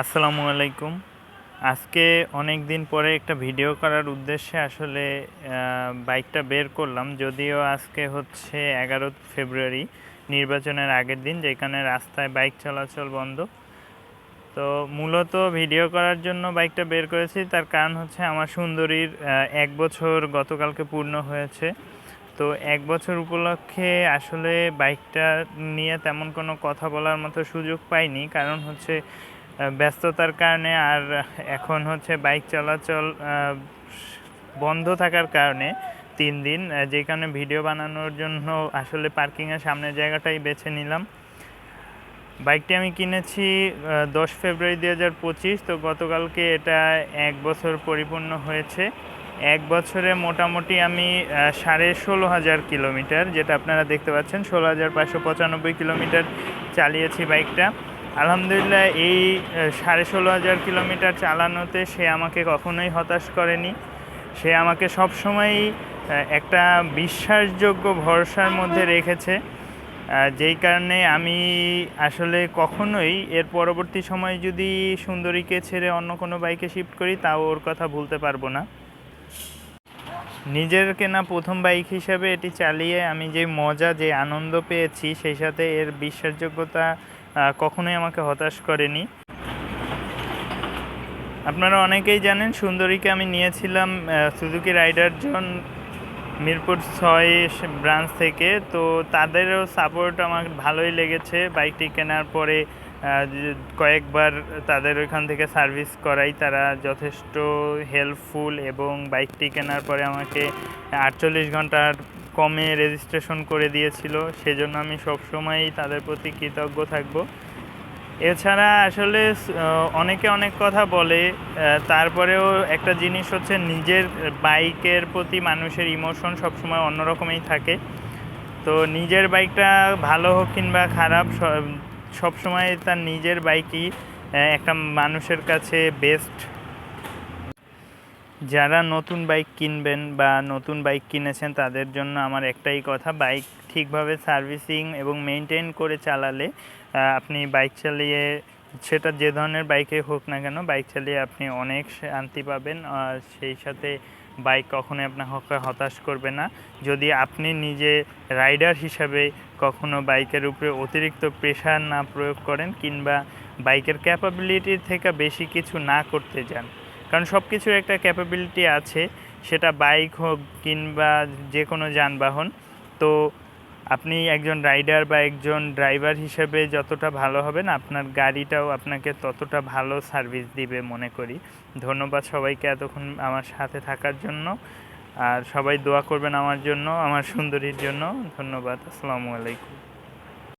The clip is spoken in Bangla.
আসসালামু আলাইকুম। আজকে অনেক দিন পরে একটা ভিডিও করার উদ্দেশ্যে আসলে বাইকটা বের করলাম। যদিও আজকে হচ্ছে এগারো ফেব্রুয়ারি, নির্বাচনের আগের দিন, যেখানে রাস্তায় বাইক চলাচল বন্ধ। তো মূলত ভিডিও করার জন্য বাইকটা বের করেছি। তার কারণ হচ্ছে আমার সুন্দরীর এক বছর গতকালকে পূর্ণ হয়েছে। তো এক বছর উপলক্ষে আসলে বাইকটা নিয়ে তেমন কোনো কথা বলার মতো সুযোগ পাইনি। কারণ হচ্ছে ব্যস্ততার কারণে আর এখন হচ্ছে বাইক চলাচল বন্ধ থাকার কারণে তিন দিন যে কারণে ভিডিও বানানোর জন্য আসলে পার্কিংয়ের সামনের জায়গাটাই বেছে নিলাম। বাইকটি আমি কিনেছি দশ ফেব্রুয়ারি দুই হাজার পঁচিশ, তো গতকালকে এটা এক বছর পরিপূর্ণ হয়েছে। এক বছরে মোটামুটি আমি সাড়ে ষোলো হাজার কিলোমিটার, যেটা আপনারা দেখতে পাচ্ছেন, ষোলো হাজার পাঁচশো পঁচানব্বই কিলোমিটার চালিয়েছি বাইকটা। আলহামদুলিল্লাহ, এই সাড়ে ষোলো হাজার কিলোমিটার চালানোতে সে আমাকে কখনোই হতাশ করেনি। সে আমাকে সবসময়ই একটা বিশ্বাসযোগ্য ভরসার মধ্যে রেখেছে। যেই কারণে আমি আসলে কখনোই এর পরবর্তী সময় যদি সুন্দরীকে ছেড়ে অন্য কোনো বাইকে শিফট করি, তাও ওর কথা ভুলতে পারব না। নিজের কেনা প্রথম বাইক হিসাবে এটি চালিয়ে আমি যে মজা, যে আনন্দ পেয়েছি, সেই সাথে এর বিশ্বাসযোগ্যতা কখনোই আমাকে হতাশ করেনি। আপনারা অনেকেই জানেন, সুন্দরীকে আমি নিয়েছিলাম সুজুকি রাইডার জন মিরপুর ছয় ব্রাঞ্চ থেকে। তো তাদেরও সাপোর্ট আমার ভালোই লেগেছে। বাইকটি কেনার পরে কয়েকবার তাদের ওইখান থেকে সার্ভিস করাই। তারা যথেষ্ট হেল্পফুল এবং বাইকটি কেনার পরে আমাকে আটচল্লিশ ঘণ্টার কমে রেজিস্ট্রেশন করে দিয়েছিল, সেজন্য আমি সবসময়ই তাদের প্রতি কৃতজ্ঞ থাকব। এছাড়া আসলে অনেকে অনেক কথা বলে তারপরেও একটা জিনিস হচ্ছে নিজের বাইকের প্রতি মানুষের ইমোশন সবসময় অন্যরকমই থাকে। তো নিজের বাইকটা ভালো হোক কিংবা খারাপ সব- সবসময় তার নিজের বাইকই একটা মানুষের কাছে বেস্ট যারা নতুন বাইক কিনবেন বা নতুন বাইক কিনেছেন, তাদের জন্য আমার একটাই কথা, বাইক ঠিকভাবে সার্ভিসিং এবং মেনটেন করে চালালে আপনি বাইক চালিয়ে, সেটা যে ধরনের বাইকে হোক না কেন, বাইক চালিয়ে আপনি অনেক শান্তি পাবেন, আর সেই সাথে বাইক কখনোই আপনাকে হতাশ করবে না। যদি আপনি নিজে রাইডার হিসাবে কখনো বাইকের উপরে অতিরিক্ত প্রেশার না প্রয়োগ করেন, কিংবা বাইকের ক্যাপাবিলিটির থেকে বেশি কিছু না করতে যান কারণ সব কিছুর একটা ক্যাপাবিলিটি আছে, সেটা বাইক হোক কিংবা যে কোনো যানবাহন। তো আপনি একজন রাইডার বা একজন ড্রাইভার হিসেবে যতটা ভালো হবেন, আপনার গাড়িটাও আপনাকে ততটা ভালো সার্ভিস দিবে মনে করি। ধন্যবাদ সবাইকে এতক্ষণ আমার সাথে থাকার জন্য। আর সবাই দোয়া করবেন আমার জন্য, আমার সুন্দরীর জন্য। ধন্যবাদ, আসসালামু আলাইকুম।